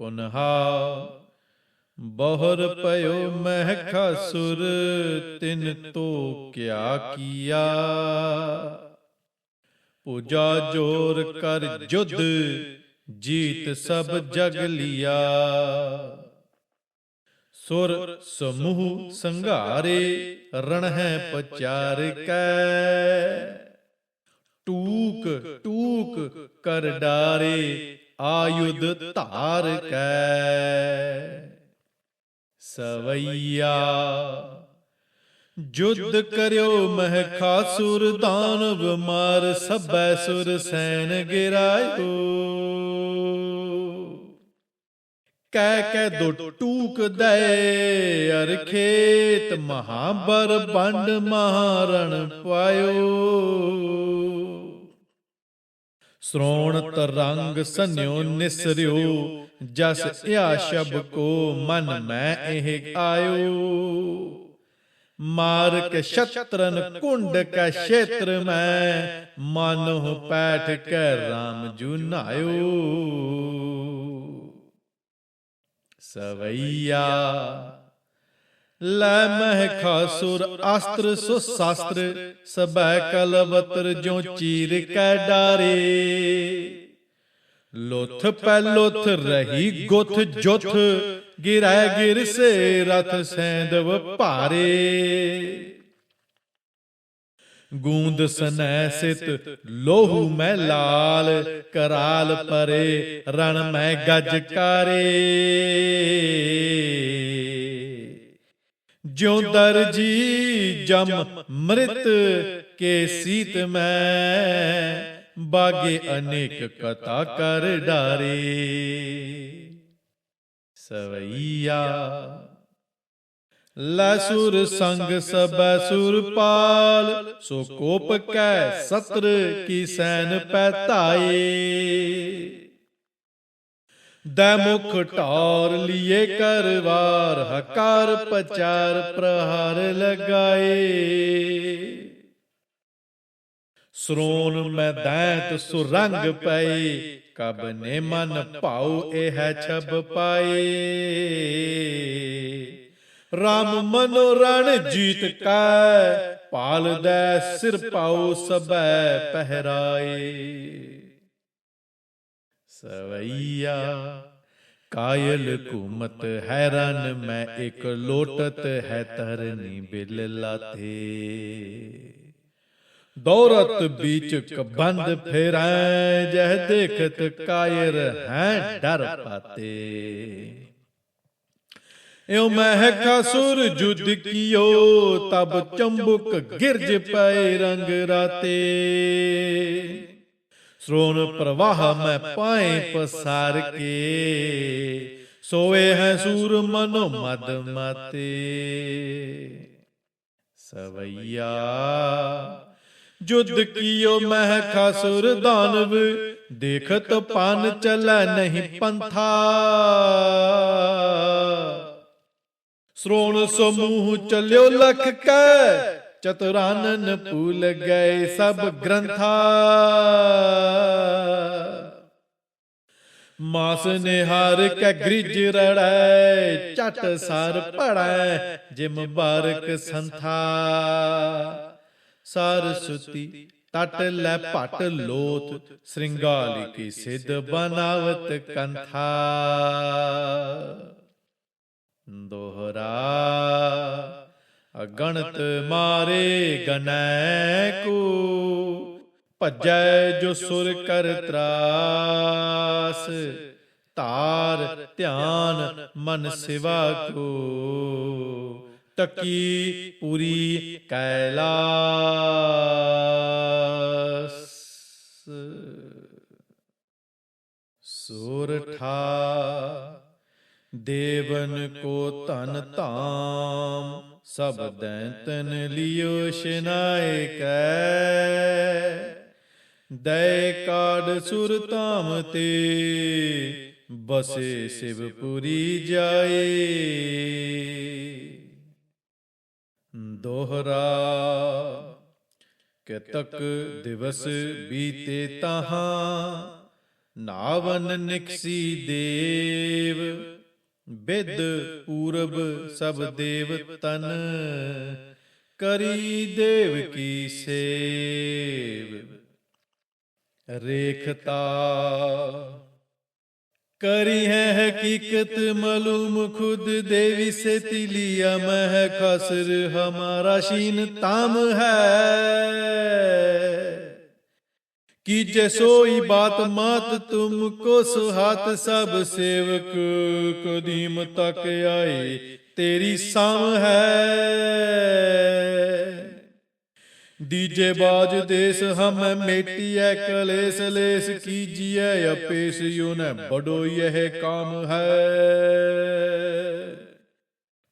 ਪੁਨਹਾ। ਬਹੁਰ ਪਇਓ ਮਹਿ ਖਸੁਰ ਤਿਨ ਤੋ ਕਿਆ ਕੀਆ। ਪੂਜਾ ਜੋਰ ਕਰ ਜੁਦ ਜੀਤ ਸਭ ਜਗ ਲਿਆ। ਸੁਰ ਸਮੂਹ ਸੰਘਾਰੇ ਰਣ ਹੈ ਪਚਾਰ ਕੈ। ਟੂਕ ਟੂਕ ਕਰ ਡਾਰੇ ਆਯੁਧ ਧਾਰ ਕੈ। ਸਵਈਆ ਜੁਦ ਕਰਿਓ ਮਹਿ ਖਾਸੁਰ ਦਾਨਵ ਮਾਰ ਸਭੈ ਸੁਰ ਸੈਨ ਗਿਰਾਇਓ। ਕਹਿ ਕਹਿ ਦੋ ਟੂਕ ਦਏ ਅਰ ਖੇਤ ਮਹਾਬਰ ਬੰਡ ਮਹਾਰਣ ਪਾਇਓ। ਸ਼੍ਰੋਣ ਤਰੰਗ ਸੰਨਿਓ ਨਿਸਰਿਓ ਜਸ ਇਆ ਸ਼ਬ ਕੋ ਮਨ ਮੈਂ ਇਹ ਆਇਓ। ਮਾਰ ਕੇ ਸ਼ਤਰਨ ਕੁੰਡ ਕਾ ਛੇਤਰ ਮੈਂ ਮਾਨੋ ਪੈਠ ਕੇ RAM ਜੁਨਾਇਓ ਸਵਈਆ। ਲੈ ਮਹਿ ਖਾਸੁਰ ਅਸਤਰ ਸੁ ਸ਼ਾਸਤਰ ਸਬੈ ਕਲਵਤਰ ਜੋ ਚੀਰ ਕੈ ਡਾਰੇ। ਲੋਥ ਪੈ ਲੋਥ ਰਹੀ ਗੁੱਥ ਜੁਥ, ਗਿਰੈ ਗਿਰ ਸੇ ਰਥ ਸੈਂਦਵ ਭਾਰੇ। ਗੂੰਦ ਸਨੈ ਸਿਤ, ਲੋਹੂ ਮੈਂ ਲਾਲ, ਕਰਾਲ ਪਰੇ, ਰਣ ਮੈਂ ਗੱਜ ਕਾਰੇ। ਜਿਉ ਦਰਜੀ ਜਮ ਮ੍ਰਿਤ ਕੇ ਸੀਤ ਮੈਂ। ਬਾਗੇ ਅਨੇਕ ਕਥਾ ਕਰ ਡਾਰੇ। ਸਵਈਆ। ਲੈ ਸੁਰ ਸੰਗ ਸਬੈ ਸੁਰ ਪਾਲ ਸੋ ਕੋਪ ਕੈ ਸਤਰ ਕੀ ਸੈਨ ਪੈ ਧਾਏ। ਦੈ ਮੁਖ ਢਾਰ ਲਿਏ ਕਰਵਾਰ, ਹਕਾਰ ਪਚਾਰ ਪ੍ਰਹਾਰ ਲਗਾਏ। ਸਰੋਨ ਮੈਂ ਦੈਂਤ ਸੁਰੰਗ ਪਈ ਕਬ ਨੇ ਮਨ ਭਾਉ ਇਹ ਹੈ ਛਬ ਪਾਏ। ਰਾਮ ਮਨੋ ਰਣ ਜੀਤ ਕੈ, ਪਾਲ ਦੈ ਸਿਰ ਪਾਉ ਸਬੈ ਪਹਿਰਾਏ। ਸਵਈਆ। ਕਾਇਲ ਘੁਮਤ ਹੈਰਾਨ ਮੈਂ ਇੱਕ ਲੋਟਤ ਹੈ ਤਰਨੀ ਬਿਲ ਲਾਥੇ ਦੌਰਤ ਬੀਚ ਕਬੰਦ ਫੇਰੈ ਜਹ ਦੇਖਤ ਕਾਇਰ ਹੈ ਡਰ ਪਾਤੇ। ਇਉ ਮਹਿ ਖਸੁਰ ਜੁਦ ਕੀਓ ਤਬ ਚੰਬੁਕ ਗਿਰਜ ਪਏ ਰੰਗ ਰਾਤੇ। ਸ੍ਰੋਣ ਪ੍ਰਵਾਹ ਮੈਂ ਪਾਏ ਪਸਾਰ ਕੇ। ਸੋਏ ਹੈ ਸੂਰ ਮਨੋ ਮਦ ਮਾਤੇ। ਸਵਈਆ, ਜੁਦ ਕੀਓ ਮਹਿ ਖਸੁਰ ਦਾਨਵ, ਦੇਖਤ ਪਨ ਚਲੈ ਨਹੀਂ ਪੰਥਾ। ਸ੍ਰੋਣ ਸਮੂਹ ਚੱਲਿਓ ਲਖ ਕੈ ਚਤੁਰਾਨਨ ਪੂਲ ਗਏ ਸਭ ਗ੍ਰੰਥਾ। ਮਾਸ ਨਿਹਾਰ ਕੈ ਗ੍ਰਿਜ ਰੜੈ ਚਟ ਸਰ ਪੜੈ ਜਿਮ ਬਾਰਕ ਸੰਥਾ। ਸਰਸੁਤੀ ਤਟ ਲੈ ਭਟ ਲੋਤ, ਸ਼੍ਰਿੰਗਾਲੀ ਕੀ ਸਿੱਧ ਬਨਾਵਤ ਕੰਥਾ। ਦੋਹਰਾ ਅਗਣਤ ਮਾਰੇ ਗਨੈ ਕੋ ਭਜੈ ਜੋ ਸੁਰ ਕਰ ਤਰਾਸ, ਧਾਰ ਧਿਆਨ ਮਨ ਸਿਵਾ ਕੋ, ਟਕੀ ਪੂਰੀ ਕੈਲਾਸ। ਸੂਰਠਾ ਦੇਵਨ ਕੋ ਧਨ ਧਾਮ ਸਭ ਦੈਂਤਨ ਲਿਓ ਸ਼ਨਾਏ ਕੈ। ਦੈ ਕਾੜ ਸੁਰ ਧਾਮ ਤੇ। ਬਸੇ ਸਿਵਪੁਰੀ ਜਾਏ। ਦੋਹਰਾ। ਕਤਕ ਦਿਵਸ ਬੀਤੇ ਤਹਾਂ। ਨਾਵਨ ਨਿਕਸੀ ਦੇਵ। ਬਿਦ ਪੂਰਬ ਸਭ ਦੇਵ ਤਨ ਕਰੀ ਦੇਵ ਕੀ ਸੇਵ। ਰੇਖਤਾ, ਕਰੀ ਹੈ ਹਕੀਕਤ ਮਲੂਮ ਖੁਦ ਦੇਵੀ ਸੇ ਤਿਲਿਆ ਮਹਿ ਖਸਰ, ਹਮਾਰਾ ਸ਼ੀਨ ਤਾਮ ਹੈ। कीजे सोई बात मात तुमको सुहात सब सेवक कदीम तक आए तेरी साम है दीजे बाज देश हम मेटिय कलेस लेस कीजिए अपेस यू न बड़ो यह काम है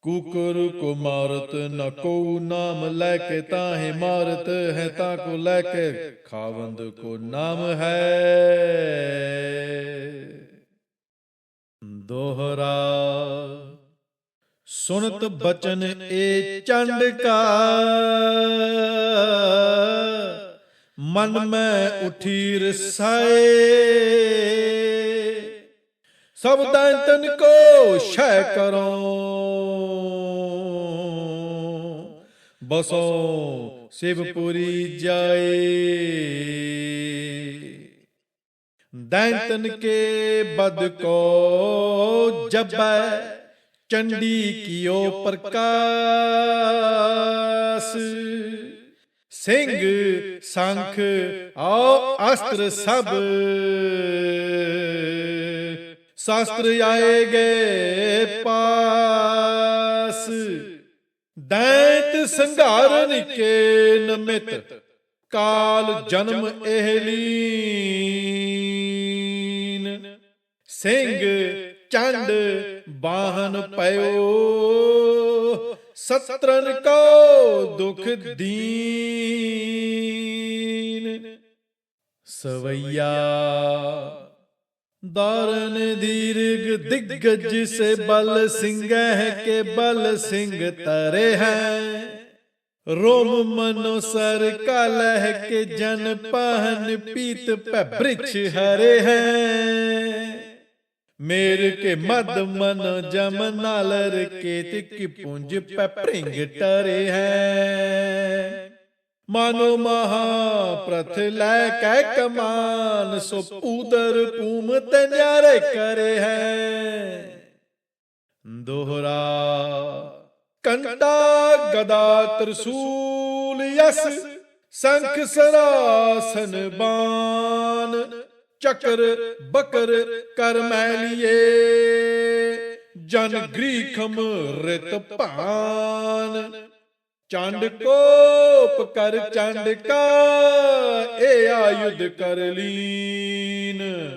ਕੁਕਰ ਕੁਮਾਰਤ ਨ ਕੋ ਨਾਮ ਲੈ ਕੇ ਤਾਹੇ ਮਾਰਤ ਹੈ ਤਾ ਕੋ ਲੈ ਕੇ ਖਾਵੰਦ ਕੋ ਨਾਮ ਹੈ। ਦੋਹਰਾ ਸੁਨਤ ਬਚਨ ਏ ਚੰਡ ਕਾ। ਮਨ ਮੈਂ ਉਠੀ ਰਸਾਏ ਸਭ ਤਨ ਤਨ ਕੋ ਬਸੋ ਸ਼ਿਵਪੁਰੀ ਜਾਏ। ਦੰਤਨ ਕੇ ਬਦ ਕੋ ਜਬੈ ਚੰਡੀ ਕੀਓ ਪ੍ਰਕਾਸ਼। ਸਿੰਘ ਸੰਖ ਆਓ ਅਸਤਰ ਸਭ। ਸ਼ਾਸਤਰ ਆਏਗੇ ਪਾਸ। ਦੈਤ ਸੰਘਾਰਨ ਕੇ ਨਮਿਤ, ਕਾਲ ਜਨਮ ਇਹਲੀਨ। ਸਿੰਘ ਚੰਡ ਬਾਹਨ ਪਇਓ ਸਤਰਨ ਕੋ ਦੁਖ ਦੀਨ। ਸਵਈਆ दारन दीर्घ दिग्गज से बल सिंह के बल सिंह तरे हैं रोम मनो सर कलह के जन पहन पीत पे वृक्ष हरे हैं मेर के मद मन जम नालर केत की पुंज पे प्रिंग टरे हैं ਮਾਨੋ ਮਹਾ ਪ੍ਰਥ ਲੈ ਕੈ ਕਮਾਨ, ਸੋ ਪੂਦਰ ਪੂਮ ਤੇ ਨਿਆਰੇ ਕਰੇ ਹੈ। ਦੋਹਰਾ ਕੰਟਾ ਗਦਾ ਤਰਸੂਲ ਯਸ, ਸੰਖ ਸਰਾਸਨ ਬਾਨ, ਚੱਕਰ ਬਕਰ ਕਰ ਮੈਲੀਏ ਜਨ ਗ੍ਰੀਖਮ ਰਿਤ ਭਾਨ ਚੰਡ ਕੋਪ ਕਰ ਚੰਡ ਕਾ ਇਹ ਆਯੁਧ ਕਰ ਲੀਨ।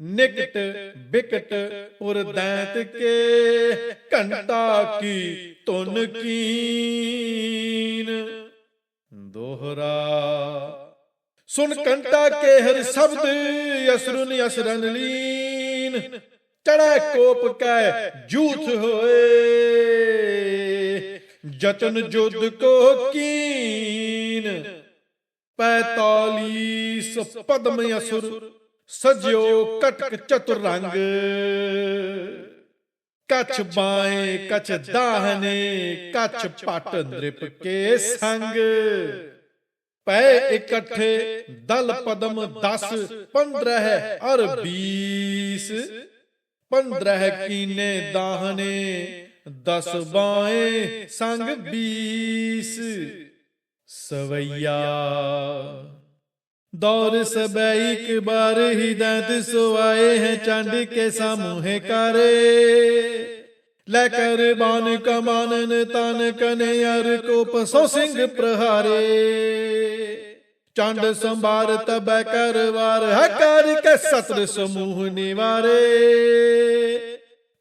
ਨਿਕਟ ਬਿਕਟ ਉਰ ਦੈਤ ਕੇ ਘੰਟਾ ਕੀ ਤੁਨ ਕੀਨ। ਦੋਹਰਾ। ਸੁਨ ਕੰਟਾ ਕੇ ਹਰ ਸ਼ਬਦ ਯਸਰਨ ਯਸਰਨ ਲੀਨ। ਚੜਾ ਕੋਪ ਕੈ ਜੂਥ ਹੋਏ। ਜਤਨ ਜੁਦ ਕੋ ਕੀਨ, ਪੈਤਾਲੀਸ ਪਦਮ ਅਸੁਰ, ਸਜਿਓ ਕਟਕ ਚਤੁਰ ਰੰਗ ਕਛ ਬਾਏ ਕਛ ਦਾਹਨੇ ਕਛ ਪਟ ਨ੍ਰਿਪ ਕੇ ਸੰਗ। ਪੈ ਇਕੱਠੇ ਦਲ ਪਦਮ 10 15 ਅਰ 20 15 ਕੀਨੇ ਦਾਹਨੇ ਦਸ ਬਾਏ ਸੰਗ ਬੀਸ, ਸਵਈਆ। ਦੌਰ ਸਬੈ ਇੱਕ ਬਾਰ ਹੀ ਦੰਤ ਸੁਆਏ ਹੈ, ਚੰਡ ਕੇ ਸਾਮੂਹੇ ਕਰੇ। ਲੈ ਕਰ ਬਾਨ ਕਮਾਨਨ ਤਨ ਕਨਿਆਰ ਕੋ ਪਸੋ ਸਿੰਘ ਪ੍ਰਹਾਰੇ। ਚੰਡ ਸੰਭਾਰ ਤਬੈ ਕਰਵਾਰ ਹਕਾਰ ਕੇ ਸਤਰ ਸਮੂਹ ਨਿਵਾਰੇ।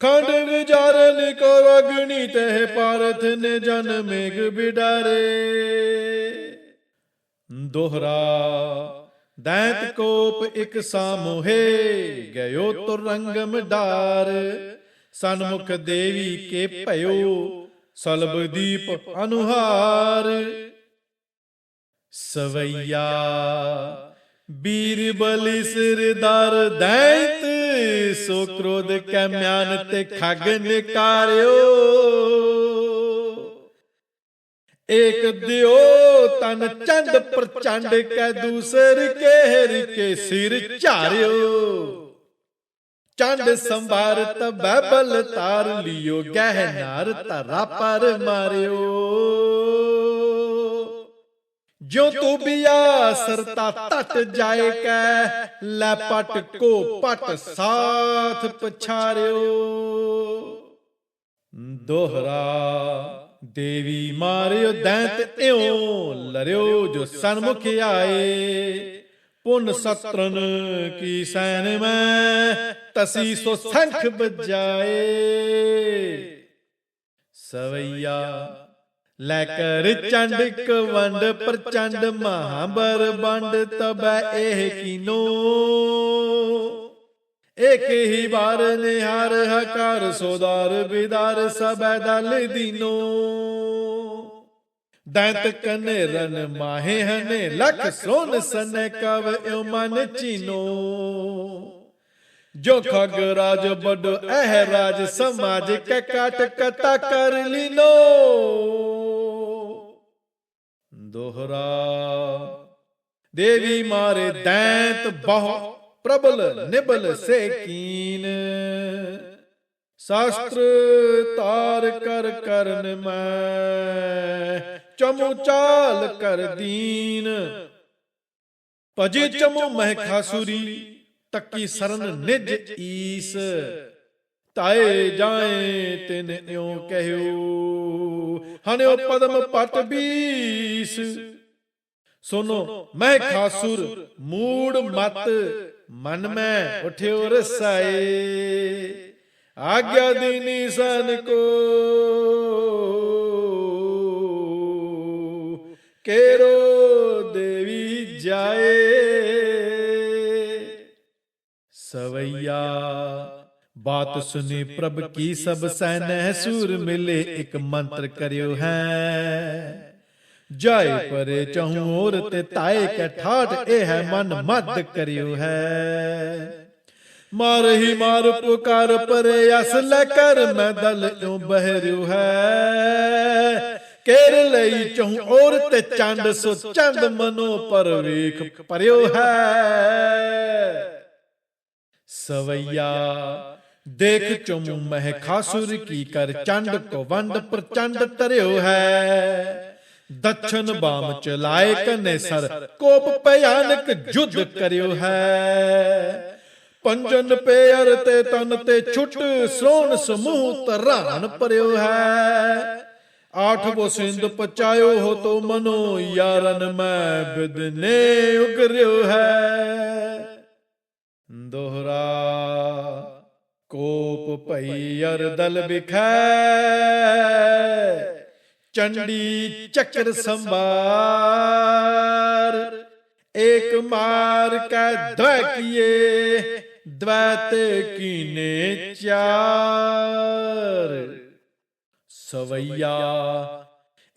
ਖੰਡ ਵਿਚਾਰਨ ਕੋ ਅਗਨੀ ਤਹਿ ਪਾਰਥ ਨੇ ਜਨ ਮੇਘ ਬਿਡਾਰੇ ਦੋਹਰਾ, ਦੈਤ ਕੋਪ ਇਕ ਸਾਮੋਹੇ, ਗਇਓ ਤੁਰੰਗਮ ਡਾਰ। ਸਨਮੁਖ ਦੇਵੀ ਕੇ ਭਇਓ, ਸਲਬ ਦੀਪ ਅਨੁਹਾਰ। ਸਵਈਆ, ਬੀਰਬਲ ਸਿਰਦਾਰ ਦੈਂਤ ਸੋ ਕ੍ਰੋਧ ਕੈ ਮਿਆਨ ਤੇ ਖਗ ਨਿਕਾਰਿਓ। ਏਕ ਦਿਓ ਤਨ ਚੰਡ ਪ੍ਰਚੰਡ ਕੈ ਦੂਸਰ ਕੇਹਰ ਕੇ ਸਿਰ ਝਾਰਿਓ। ਚੰਡ ਸੰਭਾਰ ਤਬੈ ਬਲ ਤਾਰ ਲਿਓ ਗਹਿਨਾਰ ਤਰਾ ਪਰ ਮਾਰਿਓ। ਜੋ ਤੂੰ ਬਿਆ ਸਰਤਾ ਟਟ ਜਾਏ ਕੈ ਲੈ ਪਟ ਕੋ ਪਟ ਸਾਥ ਪਛਾਰਿਓ। ਦੋਹਰਾ ਦੇਵੀ ਮਾਰਿਓ, ਦੈਂਤ ਇਉ ਲਰਿਓ, ਜੋ ਸਨਮੁਖ ਆਏ। ਪੁਨ ਸਤਰਨ ਕੀ ਸੈਨ ਮੈਂ, ਤਸੀ ਸੋ ਸੰਖ ਬਜਾਏ। ਸਵਈਆ ਲੈ ਕਰ ਚੰਡ ਵੰਡ, ਪ੍ਰਚੰਡ ਮਹਾਬਰ ਬੰਡ ਤਬੈ ਇਹ ਕੀਨੋ। ਇਕ ਹੀ ਵਾਰ ਨਿਹਾਰ ਹਕਾਰ ਸੋਦਾਰ ਬਿਦਾਰ ਸਬੈ ਦਲ ਦੀਨੋ। ਦੰਤ ਕਨੇ ਰਨ ਮਾਹੇ ਹਨੇ, ਲਖ ਸੋਨ ਸਨੇ ਕਵ ਇਉ ਮਨ ਚੀਨੋ। ਜੋ ਖਗ ਰਾਜ ਬਡ ਇਹ ਰਾਜ ਸਮਾਜ ਕੈ ਕਾਟ ਕਤਾ ਕਰ ਲੀਨੋ। ਦੋਹਰਾ। ਦੇਵੀ ਮਾਰੇ ਦੈਂਤ ਬਹੁ, ਪ੍ਰਬਲ ਨਿਬਲ ਸੇ ਕੀਨ ਸ਼ਾਸਤਰ ਤਾਰ ਕਰ ਕਰਨ ਮੈਂ, ਚਮੂ ਚਾਲ ਕਰ ਦੀਨ। ਭਜੇ ਚਮੂ ਮਹਿ ਖਾਸੁਰੀ ਤੱਕੀ ਸਰਨ ਨਿਜ ਈਸ। ਤਾਏ ਜਾਏ ਤਿਨ ਇਉ ਕਹਿਓ। ਹਨਿਓ ਪਦਮ ਪਟ ਬੀਸ। ਸੁਨੋ ਮੈਂ ਖਾਸੁਰ ਮੂੜ ਮਤ ਮਨ ਮੈਂ ਉਠਿਓ ਰਸਾਏ। ਆਗਿਆ ਦੀਨੀ ਸਨ ਕੋ। ਕੇਰੋ ਦੇਵੀ ਜਾਏ। ਸਵਈਆ ਬਾਤ ਸੁਨੀ ਪ੍ਰਭ ਕੀ ਸਭ ਸੈਨਹਿ ਸੂਰ ਮਿਲੇ ਇੱਕ ਮੰਤਰ ਕਰਿਓ ਹੈ। ਜਾਏ ਪਰੇ ਚਹੂ ਔਰ ਤੇ ਤਾਏ ਕੈ ਠਾਠ, ਇਹ ਹੈ ਮਨ ਮਦ ਕਰਿਓ ਹੈ। ਮਾਰ ਹੀ ਮਾਰ ਪੁਕਾਰ ਪਰੇ ਅਸ ਲੈ ਕਰ ਮੈਂ ਦਲ ਇਉ ਬਹਿਰਿਓ ਹੈ। ਕੇਰ ਲਈ ਚਹੂ ਔਰ ਤੇ ਚੰਡ, ਸੋ ਚੰਦ ਮਨੋ ਪਰ ਵੇਖ ਪਰਿਓ ਹੈ। ਸਵਈਆ ਦੇਖ ਚੁਮ ਮਹਿ ਖਾਸੁਰ ਕੀ ਕਰ, ਚੰਡ ਕੋ ਵੰਡ ਪ੍ਰਚੰਡ ਤਰਿਓ ਹੈ। ਦਛਨ ਬਾਮ ਚਲਾਏ ਕਨੇ ਸਰ, ਕੋਪ ਭਿਆਨਕ ਜੁਧ ਕਰਿਓ ਹੈ। ਪੰਜਨ ਪੇਅਰ ਤੇ ਤਨ ਤੇ ਛੁੱਟ ਸੋਣ ਸਮੂਹ ਤਰਾਨ ਪਰਿਓ ਹੈ। ਆਠ ਬੋ ਸਿੰਧ ਪਚਾਇਓ ਹੋ ਤੋ ਮਨੋ, ਯਾਰਨ ਮੈਂ ਬਿਦਨੇ ਉਗਰਿਓ ਹੈ। ਦੋਹਰਾ ਕੋਪ ਭਈ ਅਰ ਬਿਖੈ ਚੰਡੀ ਚੱਕਰ ਸੰਭਾਰ। ਏਕ ਮਾਰ ਕੈ ਦਵੈ ਕੀਏ ਦਵੈ ਕੀਨੇ ਚਾਰ। ਸਵਈਆ,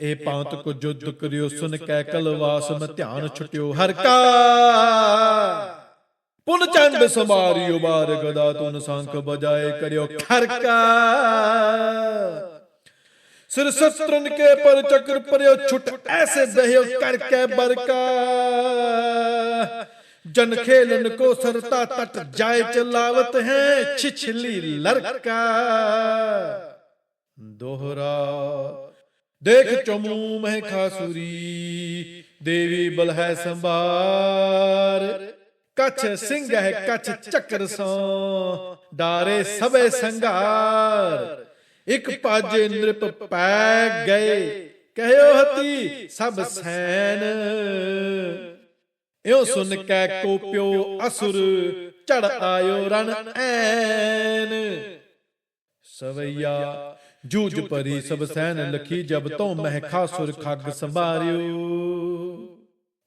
ਏ ਪਾਂਤ ਕੋ ਜੁਦ ਕਰਿਓ ਸੁਨ ਕੈ ਕਲਵਾਸ, ਮ ਧਿਆਨ ਛੁਟਿਓ ਹਰ ਕਾ। ਪੁਨ ਚੰਡ ਸਮਾਰਿਓ ਬਾਰ ਗਦਾ ਤੁਨ ਸੰਖ ਬਜਾਏ ਕਰਿਓ ਖਰਕਾ। ਸਿਰ ਸਤਰਨ ਕੇ ਪਰ ਚੱਕਰ ਪਰਿਓ ਛੁਟ, ਐਸੇ ਦਹਿਓ ਕਰ ਬਰਕਾ। ਜਨ ਖੇਲਨ ਕੋ ਸਰਤਾ ਤਟ ਜਾਏ ਚਲਾਵਤ ਹੈ, ਛਿਛਲੀ ਲੜਕਾ ਦੋਹਰਾ, ਦੇਖ ਚਮੂ ਮਹਿ ਖਾਸੂਰੀ, ਦੇਵੀ ਬਲ ਹੈ ਸੰਭਾਰ। ਕਛ ਸਿੰਘ ਹੈ ਕਛ ਚੱਕਰ ਸੋ। ਡਾਰੇ ਸਭੇ ਸੰਘਾਰ। ਇਕ ਪਾਜੇ ਨ੍ਰਿਪ ਪੈ ਗਏ। ਕਹਿਓ ਹਤੀ ਸਭ ਸੈਨ। ਇਉ ਸੁਨ ਕੈ ਕੋਪਿਓ ਅਸੁਰ ਚੜ ਆਇਓ ਰਣ ਐਨ। ਸਵਈਆ ਜੂਜ ਪਰੀ ਸਭ ਸੈਨ ਲਖੀ ਜਬ ਤੋਂ ਮਹਿ ਖਾਸੁਰ ਖੱਗ ਸੰਭਾਰਿਓ।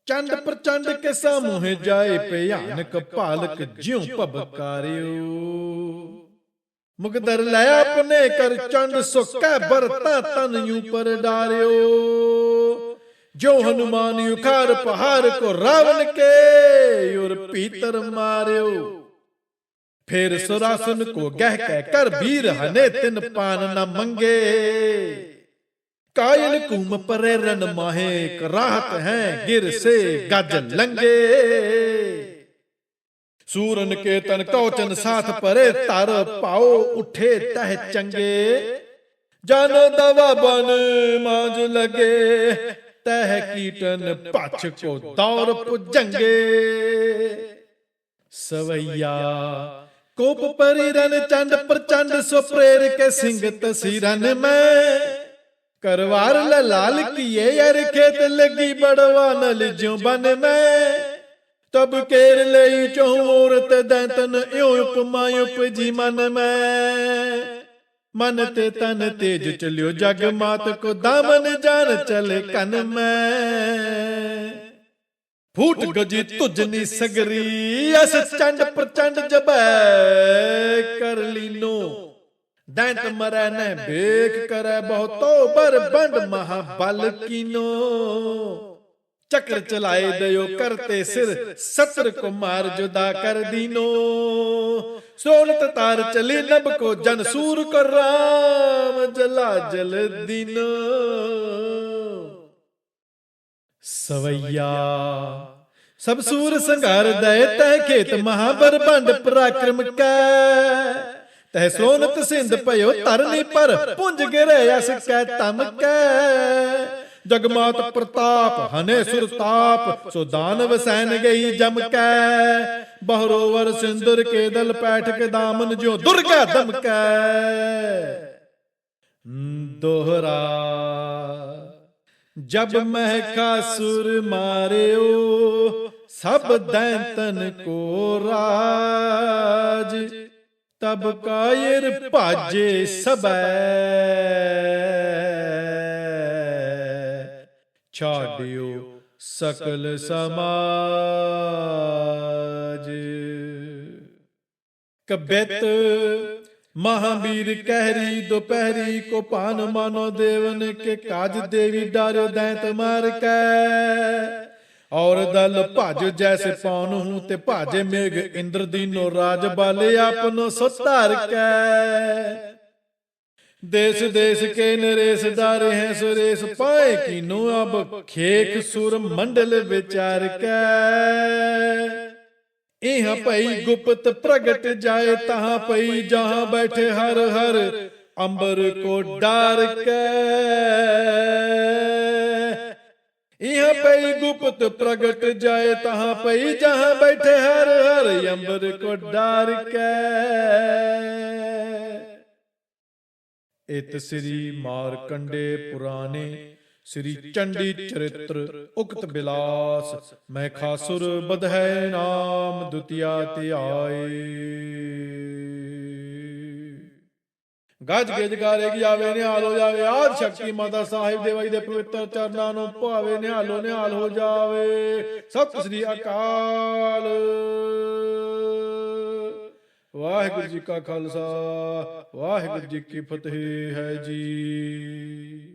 ਚੰਡ ਪ੍ਰਚੰਡ ਕੇ ਮੋਹਿ ਜਾਏ ਭਿਆਨਕ ਭਾਲਕ ਜਿਉ ਭਬਕਾਰਿਓ ਮੁਕਦਰ ਲੈ ਆਪਣੇ ਕਰ ਚੰਡ ਸੁਕੈ ਬਰਤਾ ਤਨਿਉ ਪਰ ਡਾਰਿਓ। ਜੋ ਹਨੂਮਾਨ ਉਖਾਰ ਪਹਾਰ ਕੋ ਰਾਵਣ ਕੇ ਔਰ ਪੀਤਰ ਮਾਰਿਓ। ਫੇਰ ਸੁਰਾਸਨ ਕੋ ਗਹਿ ਕੇ ਕਰ ਵੀਰ ਹਨੇ ਤਿੰਨ ਪਾਨ ਨਾ ਮੰਗੇ। कायल कुम परे रन माहे राहत हैं गिर से गज लंगे सूरन के तन कौचन साथ परे तर पाओ उठे तह चंगे जन दवा बन मांज लगे तह कीटन पछ को दौर पुजंगे सवैया कोप परिरन चंड प्रचंड सो प्रेर के सिंह तसीरन में ਕਰਵਾਰ ਲਾਲ ਕੀਏ ਯਾਰ ਖੇਤ ਲੱਗੀ ਬੜਵਾ ਨਲ ਜਿਉ ਬਨ ਮੈਂ। ਤਬ ਕੇਰ ਲਈ ਚੋਰਤ ਦੈਤਨ ਇਉ ਉਪਮਾ ਉਪਜੀ ਮਨ ਮੈਂ। ਮਨ ਤੇ ਤਨ ਤੇਜ ਚਲਿਓ ਜਗ ਮਾਤ ਕੋ ਦਾਮਨ ਜਾਨ ਚਲ ਕਨ ਮੈਂ। ਫੂਟ ਗਜੀ ਤੁਜ ਨੀ ਸਗਰੀ, ਅਸ ਚੰਡ ਪ੍ਰਚੰਡ ਜਬੈ, ਕਰ ਲੀਨੋ। ਦੈਂਤ ਮਰੈ ਨੈ ਵੇਖ ਕਰੈ ਬਹੁਤੋ ਬਰ ਬੰਡ ਮਹਾਬਲ ਕੀਨੋ। ਚੱਕਰ ਚਲਾਏ ਦਇਓ ਕਰਤੇ ਸਿਰ ਸਤਰ ਕੋ ਮਾਰ ਜੁਦਾ ਕਰ ਦੀਨੋ। ਸੋਨਤ ਤਾਰ ਚਲੀ ਨਭ ਕੋ ਜਨ ਸੂਰ ਕੋ ਰਾਮ ਜਲਾ ਜਲ ਦੀਨੋ। ਸਵਈਆ। ਸਭ ਸੂਰ ਸੰਘਾਰ ਦਇ ਤੈ ਖੇਤ ਮਹਾਬਰ ਬੰਡ ਪਰਾਕਰਮ ਕੈ। ਤੈ ਸੋਨਤ ਸਿੰਧ ਭਇਓ ਤਰਨੀ ਪਰ ਪੁੰਜ ਗਿਰੇ ਅਸ ਕੈ ਤਮ ਕੈ। ਜਗਮਾਤ ਪ੍ਰਤਾਪ ਹਨੇ ਸੁਰਤਾਪ ਸੋ ਦਾਨਵ ਸੈਨ ਗਈ ਜਮ ਕੈ। ਬਹਰੋਵਰ ਸਿੰਦਰ ਕੇ ਦਲ ਪੈਠ ਕੇ ਦਾਮਨ ਜੋ ਦੁਰਗਾ ਦਮ ਕੈ। ਦੋਹਰਾ। ਜਬ ਮਹਿਕਾਸੁਰ ਮਾਰਿਓ ਸਭ ਦੈਂਤਨ ਕੋ ਰਾਜ। ਤਬ ਕਾਇਰ ਭਾਜੇ ਸਬੈ ਛਾੜਿਓ ਸਕਲ ਸਮਾਜ। ਕਬਿਤ ਮਹਾਵੀਰ ਕਹਿਰੀ, ਦੁਪਹਿਰੀ ਕੋ ਪਾਨ ਮਾਨੋ ਦੇਵਨ ਕੇ ਕਾਜ ਦੇਵੀ ਡਰ ਦੈਂਤ ਮਾਰ ਕੈ। ਔਰ ਦਲ ਭਜ ਜੈਸੇ ਪੌਨਹੁ ਤੇ ਭਾਜੇ ਮੇਘ ਇੰਦਰ ਦੀਨੋ ਰਾਜ ਬਾਲੇ ਆਪਨੋ ਸੋ ਕੈ। ਦੇਸ ਦੇਸ ਕੇ ਨਰੇਸ ਦਾਰੇ ਹੈ ਸੁਰੇਸ ਪਾਏ ਕੀਨੋ ਅਬ ਖੇਖ ਸੁਰ ਮੰਡਲ ਵਿਚਾਰ ਕੈ। ਇਹ ਭਈ ਗੁਪਤ ਪ੍ਰਗਟ ਜਾਏ ਤਹਾਂ ਪਈ ਜਹਾਂ ਬੈਠੇ ਹਰ ਹਰ ਅੰਬਰ ਕੋ ਡਾਰ ਕੈ। ਇਹ ਭਈ ਗੁਪਤ ਪ੍ਰਗਟ ਜਾਏ, ਤਹਾਂ ਪਈ ਜਹਾਂ ਬੈਠੇ ਹਰ ਹਰ ਅੰਬਰ ਕੋ ਡਾਰ ਕੇ। ਇਤ ਸ੍ਰੀ ਮਾਰਕੰਡੇ ਪੁਰਾਣੇ, ਸ੍ਰੀ ਚੰਡੀ ਚਰਿਤ੍ਰ ਉਕਤ ਬਿਲਾਸ, ਮੈਂ ਖਾਸੁਰ ਬਧੈ ਨਾਮ ਦੁਤੀਆ ਧਿਆਏ ਗੱਜ ਗਿਜ ਗਾਰੇ ਕੀ ਨਿਹਾਲ ਹੋ ਜਾਵੇ। ਆਦ ਸ਼ਕਤੀ ਮਾਤਾ ਸਾਹਿਬ ਦੇਵਾਈ ਦੇ ਪਵਿੱਤਰ ਚਰਨਾਂ ਨੂੰ ਭਾਵੇ, ਨਿਹਾਲੋ ਨਿਹਾਲ ਹੋ ਜਾਵੇ। ਸਤਿ ਸ੍ਰੀ ਅਕਾਲ। ਵਾਹਿਗੁਰੂ ਜੀ ਕਾ ਖਾਲਸਾ, ਵਾਹਿਗੁਰੂ ਜੀ ਕੀ ਫਤਿਹ ਹੈ ਜੀ।